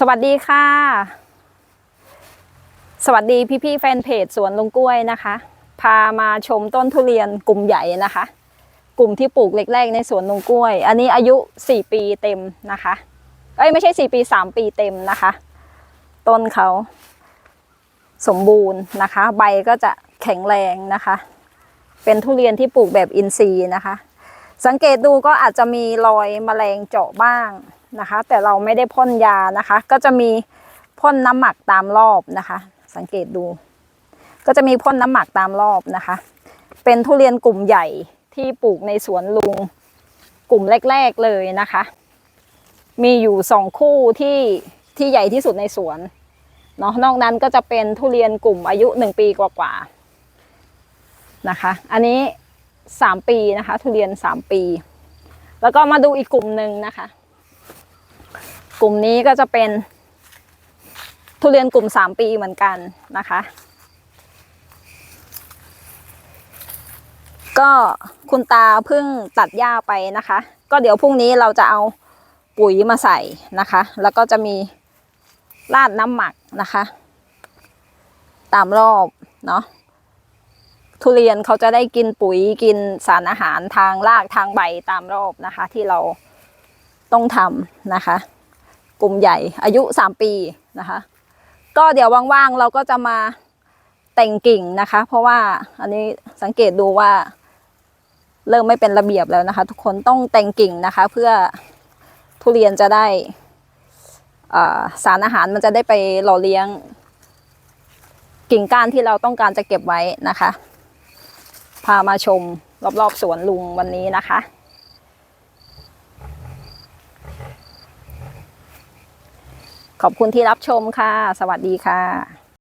สวัสดีค่ะ สวัสดีพี่พี่ๆแฟนเพจสวนลุงกล้วยนะคะ พามาชมต้นทุเรียนกลุ่มใหญ่นะคะ กลุ่มที่ปลูกเล็กแรกในสวนลุงกล้วย อันนี้อายุ 4 ปีเต็มนะคะ เอ้ยไม่ใช่ 4 ปี 3 ปีเต็มนะคะ ต้นเขาสมบูรณ์นะคะ ใบก็จะแข็งแรงนะคะ เป็นทุเรียนที่ปลูกแบบอินทรีย์นะคะ สังเกตดูก็อาจจะมีรอยแมลงเจาะบ้าง นะคะ แต่เราไม่ได้พ่นยานะคะ ก็จะมีพ่นน้ำหมักตามรอบนะคะ สังเกตดู ก็จะมีพ่นน้ำหมักตามรอบนะคะ เป็นทุเรียนกลุ่มใหญ่ที่ปลูกในสวนลุงกลุ่มแรก ๆ เลยนะคะ มีอยู่สองคู่ที่ที่ใหญ่ที่สุดในสวนเนาะนอกนั้นก็จะเป็นทุเรียนกลุ่มอายุหนึ่งปีกว่าๆนะคะ อันนี้สามปีนะคะ ทุเรียนสามปี แล้วก็มาดูอีกกลุ่มหนึ่งนะคะ ลุ่มนี้ก็จะเป็น ทุเรียนกลุ่มสามปีเหมือนกันนะคะ ก็คุณตาเพิ่งตัดหญ้าไปนะคะ ก็เดี๋ยวพรุ่งนี้เราจะเอาปุ๋ยมาใส่นะคะ แล้วก็จะมีราดน้ำหมักนะคะ ตามรอบเนาะทุเรียนเขาจะได้กินปุ๋ยกินสารอาหารทางรากทางใบตามรอบนะคะ ที่เราต้องทำนะคะ กลุ่มใหญ่อายุสามปีนะคะ ก็เดี๋ยวว่างๆเราก็จะมาแต่งกิ่งนะคะ เพราะว่าอันนี้สังเกตดูว่า เริ่มไม่เป็นระเบียบแล้วนะคะ ทุกคนต้องแต่งกิ่งนะคะ เพื่อทุเรียนจะได้สารอาหารมันจะได้ไปหล่อเลี้ยง กิ่งก้านที่เราต้องการจะเก็บไว้นะคะ พามาชมรอบๆสวนลุงวันนี้นะคะ ขอบคุณที่รับชมค่ะ สวัสดีค่ะ